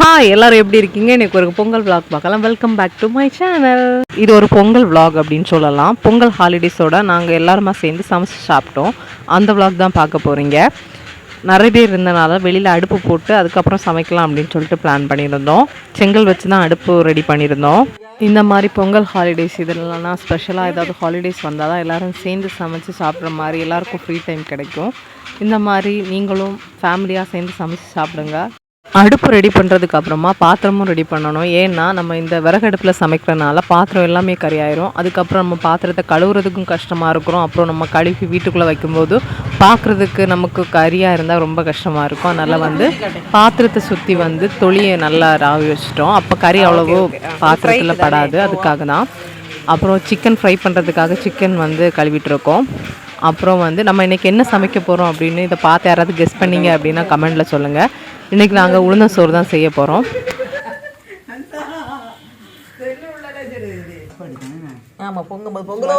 Hi எல்லாரும் எப்படி இருக்கீங்க? இன்னைக்கு ஒரு பொங்கல் விளாக் பார்க்கலாம். Welcome back to my channel இது ஒரு பொங்கல் விளாக் அப்படின்னு சொல்லலாம். பொங்கல் ஹாலிடேஸோட நாங்கள் எல்லாருமா சேர்ந்து சமைச்சு சாப்பிட்டோம். அந்த விளாக் தான் பார்க்க போகிறீங்க நிறைய பேர் இருந்தனால வெளியில் அடுப்பு போட்டு அதுக்கப்புறம் சமைக்கலாம் அப்படின்னு சொல்லிட்டு பிளான் பண்ணியிருந்தோம். செங்கல் வச்சு தான் அடுப்பு ரெடி பண்ணியிருந்தோம். இந்த மாதிரி பொங்கல் ஹாலிடேஸ் இதெல்லாம் ஸ்பெஷலாக ஏதாவது ஹாலிடேஸ் வந்தால் தான் எல்லோரும் சேர்ந்து சமைச்சு சாப்பிட்ற மாதிரி எல்லாருக்கும் ஃப்ரீ டைம் கிடைக்கும். இந்த மாதிரி நீங்களும் ஃபேமிலியாக சேர்ந்து சமைச்சு சாப்பிடுங்க. அடுப்பு ரெடி பண்ணுறதுக்கு அப்புறமா பாத்திரமும் ரெடி பண்ணணும். ஏன்னா நம்ம இந்த விறகடுப்பில் சமைக்கிறனால பாத்திரம் எல்லாமே கறியாயிரும். அதுக்கப்புறம் நம்ம பாத்திரத்தை கழுவுறதுக்கும் கஷ்டமாக இருக்கிறோம். அப்புறம் நம்ம கழுவி வீட்டுக்குள்ளே வைக்கும்போது பார்க்குறதுக்கு நமக்கு கறியாக இருந்தால் ரொம்ப கஷ்டமாக இருக்கும். அதனால் வந்து பாத்திரத்தை சுற்றி வந்து தொளியை நல்லா ராவி வச்சிட்டோம். அப்போ கறி அவ்வளவோ பாத்திரத்தில் படாது. அதுக்காக தான். அப்புறம் சிக்கன் ஃப்ரை பண்ணுறதுக்காக சிக்கன் வந்து கழுவிட்டு இருக்கோம். அப்புறம் வந்து நம்ம இன்றைக்கி என்ன சமைக்க போகிறோம் அப்படின்னு இதை பார்த்து யாராவது கெஸ் பண்ணீங்க அப்படின்னா கமெண்டில் சொல்லுங்கள் இன்றைக்கி நாங்கள் உளுந்த சோறு தான் செய்ய போகிறோம் ஆமா பொங்கல். பொங்கலோ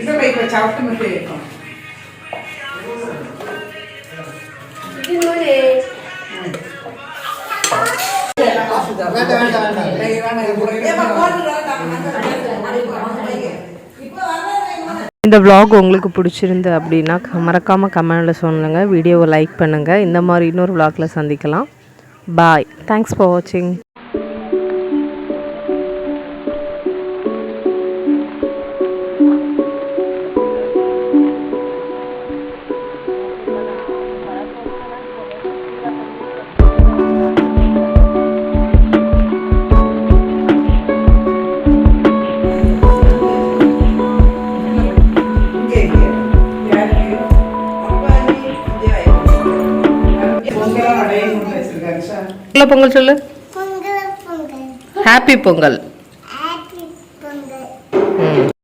ఇస పైకి చావట ముద్దే ఎక్కువ இந்த விலாக் உங்களுக்கு பிடிச்சிருந்து அப்படின்னா மறக்காமல் கமெண்டில் சொல்லுங்கள் வீடியோவை லைக் பண்ணுங்கள் இந்த மாதிரி இன்னொரு விலாகில் சந்திக்கலாம். பாய் தேங்க்ஸ் ஃபார் வாட்சிங் பொங்கல் பொங்கல் சொல்லு. ஹாப்பி பொங்கல்.